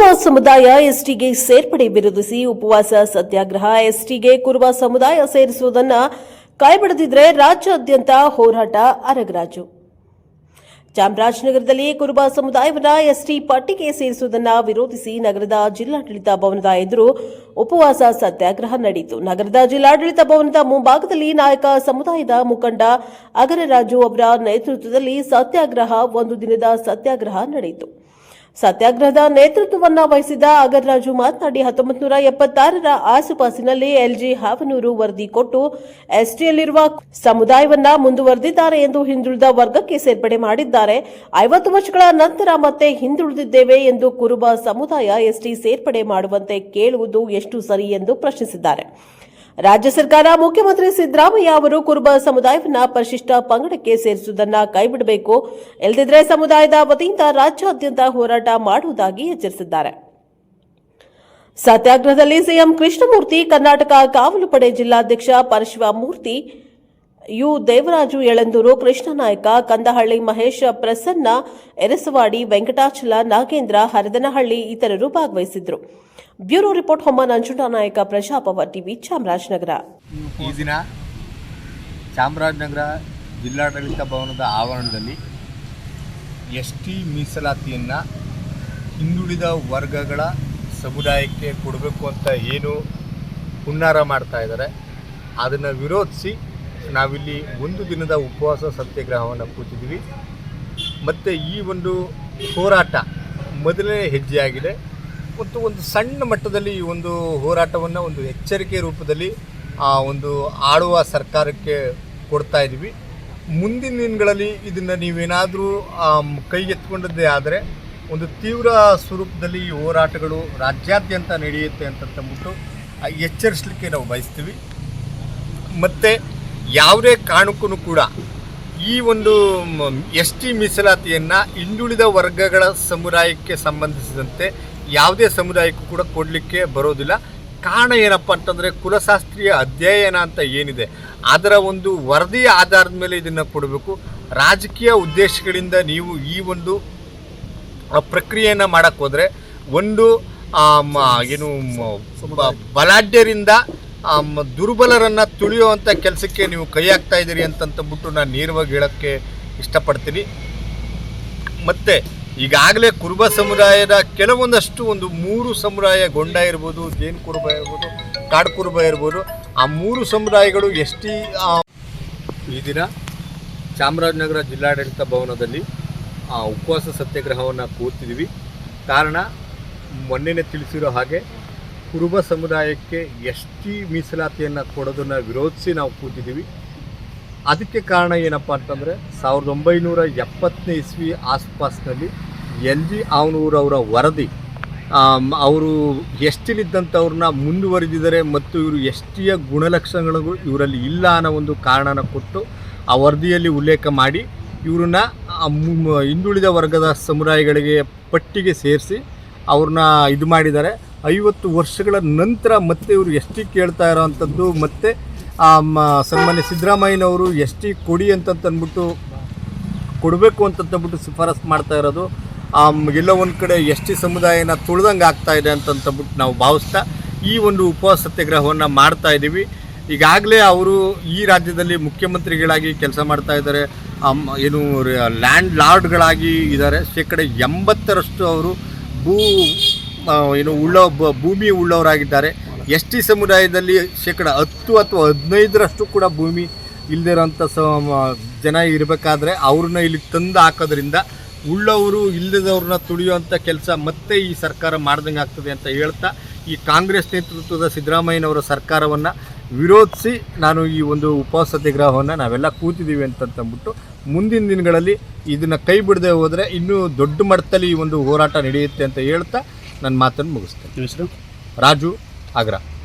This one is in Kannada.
ಕುರುಬ ಸಮುದಾಯ ಎಸ್ಟಿಗೆ ಸೇರ್ಪಡೆ ವಿರೋಧಿಸಿ ಉಪವಾಸ ಸತ್ಯಾಗ್ರಹ, ಎಸ್ಟಿಗೆ ಕುರುಬ ಸಮುದಾಯ ಸೇರಿಸುವುದನ್ನು ಕೈಬಿಡದಿದ್ರೆ ರಾಜ್ಯಾದ್ಯಂತ ಹೋರಾಟ ಅರಗರಾಜು. ಚಾಮರಾಜನಗರದಲ್ಲಿ ಕುರುಬ ಸಮುದಾಯವನ್ನ ಎಸ್ಟಿ ಪಟ್ಟಿಗೆ ಸೇರಿಸುವುದನ್ನು ವಿರೋಧಿಸಿ ನಗರದ ಜಿಲ್ಲಾಡಳಿತ ಭವನದ ಎದುರು ಉಪವಾಸ ಸತ್ಯಾಗ್ರಹ ನಡೆಯಿತು. ನಗರದ ಜಿಲ್ಲಾಡಳಿತ ಭವನದ ಮುಂಭಾಗದಲ್ಲಿ ನಾಯಕ ಸಮುದಾಯದ ಮುಖಂಡ ಅಗರರಾಜು ಅವರ ನೇತೃತ್ವದಲ್ಲಿ ಸತ್ಯಾಗ್ರಹ, ಒಂದು ದಿನದ ಸತ್ಯಾಗ್ರಹ ನಡೆಯಿತು. ಸತ್ಯಾಗ್ರಹದ ನೇತೃತ್ವವನ್ನು ವಹಿಸಿದ ಅಗರ್ರಾಜು ಮಾತನಾಡಿ ಹತ್ತೊಂಬತ್ತು ನೂರ ಎಪ್ಪತ್ತಾರರ ಆಸುಪಾಸಿನಲ್ಲಿ ಎಲ್ಜಿ ಹಾವನೂರು ವರದಿ ಕೊಟ್ಟು ಎಸ್ಟಿಯಲ್ಲಿರುವ ಸಮುದಾಯವನ್ನ ಮುಂದುವರೆದಿದ್ದಾರೆ ಎಂದು ಹಿಂದುಳಿದ ವರ್ಗಕ್ಕೆ ಸೇರ್ಪಡೆ ಮಾಡಿದ್ದಾರೆ. ಐವತ್ತು ವರ್ಷಗಳ ನಂತರ ಮತ್ತೆ ಹಿಂದುಳಿದಿದ್ದೇವೆ ಎಂದು ಕುರುಬ ಸಮುದಾಯ ಎಸ್ಟಿ ಸೇರ್ಪಡೆ ಮಾಡುವಂತೆ ಕೇಳುವುದು ಎಷ್ಟು ಸರಿ ಎಂದು ಪ್ರಶ್ನಿಸಿದ್ದಾರೆ. ರಾಜ್ಯ ಸರ್ಕಾರ, ಮುಖ್ಯಮಂತ್ರಿ ಸಿದ್ದರಾಮಯ್ಯ ಅವರು ಕುರುಬ ಸಮುದಾಯವನ್ನ ಪರಿಶಿಷ್ಟ ಪಂಗಡಕ್ಕೆ ಸೇರಿಸುವುದನ್ನು ಕೈಬಿಡಬೇಕು. ಇಲ್ಲದಿದ್ರೆ ಸಮುದಾಯದ ವತಿಯಿಂದ ರಾಜ್ಯಾದ್ಯಂತ ಹೋರಾಟ ಮಾಡುವುದಾಗಿ ಎಚ್ಚರಿಸಿದ್ದಾರೆ. ಸತ್ಯಾಗ್ರಹದಲ್ಲಿ ಸಿಎಂ ಕೃಷ್ಣಮೂರ್ತಿ, ಕರ್ನಾಟಕ ಕಾವಲು ಪಡೆ ಜಿಲ್ಲಾಧ್ಯಕ್ಷ ಪರಶಿವಮೂರ್ತಿ ಯು ದೇವರಾಜು ಯಳಂದೂರು ಕೃಷ್ಣನಾಯಕ ಕಂದಹಳ್ಳಿ ಮಹೇಶ್ ಪ್ರಸನ್ನ, ಎರಸವಾಡಿ, ವೆಂಕಟಾಚಲ, ನಾಗೇಂದ್ರ, ಹರದನಹಳ್ಳಿ ಇತರರು ಭಾಗವಹಿಸಿದ್ರು ಬ್ಯೂರೋ ರಿಪೋರ್ಟ್ ಹೊಮ್ಮ ನಂಜುಂಡನಾಯಕ ಪ್ರಜಾಪವ ಟಿವಿ ಚಾಮರಾಜನಗರ. ಈ ದಿನ ಚಾಮರಾಜನಗರ ಜಿಲ್ಲಾಡಳಿತ ಭವನದ ಆವರಣದಲ್ಲಿ ಎಸ್ ಟಿ ಮೀಸಲಾತಿಯನ್ನು ಹಿಂದುಳಿದ ವರ್ಗಗಳ ಸಮುದಾಯಕ್ಕೆ ಕೊಡಬೇಕು ಅಂತ ಏನು ಹುನ್ನಾರ ಮಾಡ್ತಾ ಇದ್ದಾರೆ. ಅದನ್ನು ವಿರೋಧಿಸಿ ನಾವಿಲ್ಲಿ ಒಂದು ದಿನದ ಉಪವಾಸ ಸತ್ಯಾಗ್ರಹವನ್ನು ಕೂತಿದ್ದೀವಿ. ಮತ್ತು ಈ ಒಂದು ಹೋರಾಟ ಮೊದಲನೇ ಹೆಜ್ಜೆಯಾಗಿದೆ. ಮತ್ತು ಒಂದು ಸಣ್ಣ ಮಟ್ಟದಲ್ಲಿ ಈ ಒಂದು ಹೋರಾಟವನ್ನು ಒಂದು ಎಚ್ಚರಿಕೆ ರೂಪದಲ್ಲಿ ಆ ಒಂದು ಆಳುವ ಸರ್ಕಾರಕ್ಕೆ ಕೊಡ್ತಾ ಇದ್ದೀವಿ. ಮುಂದಿನ ದಿನಗಳಲ್ಲಿ ಇದನ್ನು ನೀವೇನಾದರೂ ಕೈಗೆತ್ಕೊಂಡದ್ದೇ ಆದರೆ ಒಂದು ತೀವ್ರ ಸ್ವರೂಪದಲ್ಲಿ ಈ ಹೋರಾಟಗಳು ರಾಜ್ಯಾದ್ಯಂತ ನಡೆಯುತ್ತೆ ಅಂತಂದ್ಬಿಟ್ಟು ಎಚ್ಚರಿಸಲಿಕ್ಕೆ ನಾವು ಬಯಸ್ತೀವಿ. ಮತ್ತು ಯಾವುದೇ ಕಾರಣಕ್ಕೂ ಕೂಡ ಈ ಒಂದು, ಎಸ್ ಟಿ ಮೀಸಲಾತಿಯನ್ನು ಹಿಂದುಳಿದ ವರ್ಗಗಳ ಸಮುದಾಯಕ್ಕೆ ಸಂಬಂಧಿಸಿದಂತೆ ಯಾವುದೇ ಸಮುದಾಯಕ್ಕೂ ಕೂಡ ಕೊಡಲಿಕ್ಕೆ ಬರೋದಿಲ್ಲ. ಕಾರಣ ಏನಪ್ಪ ಅಂತಂದರೆ ಕುಲಶಾಸ್ತ್ರೀಯ ಅಧ್ಯಯನ ಅಂತ ಏನಿದೆ, ಅದರ ಒಂದು ವರದಿಯ ಆಧಾರದ ಮೇಲೆ ಇದನ್ನು ಕೊಡಬೇಕು. ರಾಜಕೀಯ ಉದ್ದೇಶಗಳಿಂದ ನೀವು ಈ ಒಂದು ಪ್ರಕ್ರಿಯೆಯನ್ನು ಮಾಡೋಕ್ಕೆ ಹೋದರೆ ಒಂದು ಏನು ಬಲಾಢ್ಯರಿಂದ ದುರ್ಬಲರನ್ನು ತುಳಿಯುವಂಥ ಕೆಲಸಕ್ಕೆ ನೀವು ಕೈ ಹಾಕ್ತಾ ಇದ್ದೀರಿ ಅಂತಂತಂದ್ಬಿಟ್ಟು ನಾನು ನೇರವಾಗಿ ಹೇಳೋಕ್ಕೆ ಇಷ್ಟಪಡ್ತೀನಿ. ಮತ್ತು ಈಗಾಗಲೇ ಕುರುಬ ಸಮುದಾಯದ ಕೆಲವೊಂದಷ್ಟು ಒಂದು ಮೂರು ಸಮುದಾಯ ಗೊಂಡ ಇರ್ಬೋದು ಜೇನು ಕುರುಬ ಇರ್ಬೋದು ಕಾಡು ಕುರುಬ ಇರ್ಬೋದು ಆ ಮೂರು ಸಮುದಾಯಗಳು ಎಷ್ಟಿ ಈ ದಿನ ಚಾಮರಾಜನಗರ ಜಿಲ್ಲಾಡಳಿತ ಭವನದಲ್ಲಿ ಆ, ಉಪವಾಸ ಸತ್ಯಾಗ್ರಹವನ್ನು ಕೂತಿದ್ದೀವಿ ಕಾರಣ ಮೊನ್ನೆನೇ ತಿಳಿಸಿರೋ ಹಾಗೆ ಕುರುಬ ಸಮುದಾಯಕ್ಕೆ ಎಷ್ಟಿ ಮೀಸಲಾತಿಯನ್ನು ಕೊಡೋದನ್ನು ವಿರೋಧಿಸಿ ನಾವು ಕೂತಿದ್ದೀವಿ. ಅದಕ್ಕೆ ಕಾರಣ ಏನಪ್ಪ ಅಂತಂದರೆ ಸಾವಿರದ ಒಂಬೈನೂರ ಎಪ್ಪತ್ತನೇ ಇಸ್ವಿ ಆಸ್ಪಾಸ್ನಲ್ಲಿ ಎಲ್ ಜಿ ಅವರ ವರದಿ. ಅವರು ಎಷ್ಟಿಲಿದ್ದಂಥವ್ರನ್ನ ಮುಂದುವರೆದಿದ್ದಾರೆ ಮತ್ತು ಇವರು ಎಷ್ಟಿಯ ಗುಣಲಕ್ಷಣಗಳು ಇವರಲ್ಲಿ ಇಲ್ಲ ಅನ್ನೋ ಒಂದು ಕಾರಣನ ಕೊಟ್ಟು ಆ ವರದಿಯಲ್ಲಿ ಉಲ್ಲೇಖ ಮಾಡಿ ಇವ್ರನ್ನ ಹಿಂದುಳಿದ ವರ್ಗದ ಸಮುದಾಯಗಳಿಗೆ ಪಟ್ಟಿಗೆ ಸೇರಿಸಿ ಅವ್ರನ್ನ ಇದು ಮಾಡಿದ್ದಾರೆ. ಐವತ್ತು ವರ್ಷಗಳ ನಂತರ ಮತ್ತೆ ಇವರು ಎಷ್ಟಿ ಕೇಳ್ತಾ ಇರೋವಂಥದ್ದು ಮತ್ತು ಸನ್ಮಾನ್ಯ ಸಿದ್ದರಾಮಯ್ಯನವರು ಎಷ್ಟಿ ಕೊಡಿ ಅಂತಂತಂದ್ಬಿಟ್ಟು, ಕೊಡಬೇಕು ಅಂತಂತಂದ್ಬಿಟ್ಟು ಶಿಫಾರಸು ಮಾಡ್ತಾ ಇರೋದು. ಎಲ್ಲೋ ಒಂದು ಕಡೆ ಎಸ್ ಟಿ ಸಮುದಾಯನ ತುಳ್ದಂಗೆ ಆಗ್ತಾ ಇದೆ ಅಂತಂತಬಿಟ್ಟು ನಾವು ಭಾವಿಸ್ತಾ ಈ ಒಂದು ಉಪವಾಸ ಸತ್ಯಾಗ್ರಹವನ್ನು ಮಾಡ್ತಾ ಇದ್ದೀವಿ ಈಗಾಗಲೇ ಅವರು ಈ ರಾಜ್ಯದಲ್ಲಿ ಮುಖ್ಯಮಂತ್ರಿಗಳಾಗಿ ಕೆಲಸ ಮಾಡ್ತಾ ಇದ್ದಾರೆ. ಏನು ಲ್ಯಾಂಡ್ ಲಾರ್ಡ್ಗಳಾಗಿ ಇದ್ದಾರೆ. ಶೇಕಡ ಎಂಬತ್ತರಷ್ಟು ಅವರು ಭೂ ಏನು ಉಳ್ಳ ಭೂಮಿ ಉಳ್ಳವರಾಗಿದ್ದಾರೆ. ಎಸ್ ಟಿ ಸಮುದಾಯದಲ್ಲಿ ಶೇಕಡ ಹತ್ತು ಅಥವಾ ಹದಿನೈದರಷ್ಟು ಕೂಡ ಭೂಮಿ ಇಲ್ಲದಿರೋಂಥ ಸ ಜನ ಇರಬೇಕಾದ್ರೆ ಅವ್ರನ್ನ ಇಲ್ಲಿ ತಂದು ಹಾಕೋದ್ರಿಂದ ಉಳ್ಳವರು ಇಲ್ಲದವ್ರನ್ನ ತುಳಿಯುವಂಥ ಕೆಲಸ ಮತ್ತೆ ಈ ಸರ್ಕಾರ ಮಾಡ್ದಂಗೆ ಆಗ್ತದೆ ಅಂತ ಹೇಳ್ತಾ ಈ ಕಾಂಗ್ರೆಸ್ ನೇತೃತ್ವದ ಸಿದ್ದರಾಮಯ್ಯನವರ ಸರ್ಕಾರವನ್ನು ವಿರೋಧಿಸಿ ನಾನು ಈ ಒಂದು ಉಪವಾಸ ಸತ್ಯಾಗ್ರಹವನ್ನು ನಾವೆಲ್ಲ ಕೂತಿದ್ದೀವಿ ಅಂತಂದ್ಬಿಟ್ಟು ಮುಂದಿನ ದಿನಗಳಲ್ಲಿ ಇದನ್ನು ಕೈ ಬಿಡದೆ ಹೋದರೆ ಇನ್ನೂ ದೊಡ್ಡ ಮಟ್ಟದಲ್ಲಿ ಈ ಒಂದು ಹೋರಾಟ ನಡೆಯುತ್ತೆ ಅಂತ ಹೇಳ್ತಾ ನನ್ನ ಮಾತನ್ನು ಮುಗಿಸ್ತೇನೆ. ಹೆಸರು ರಾಜು ಆಗ್ರಾ.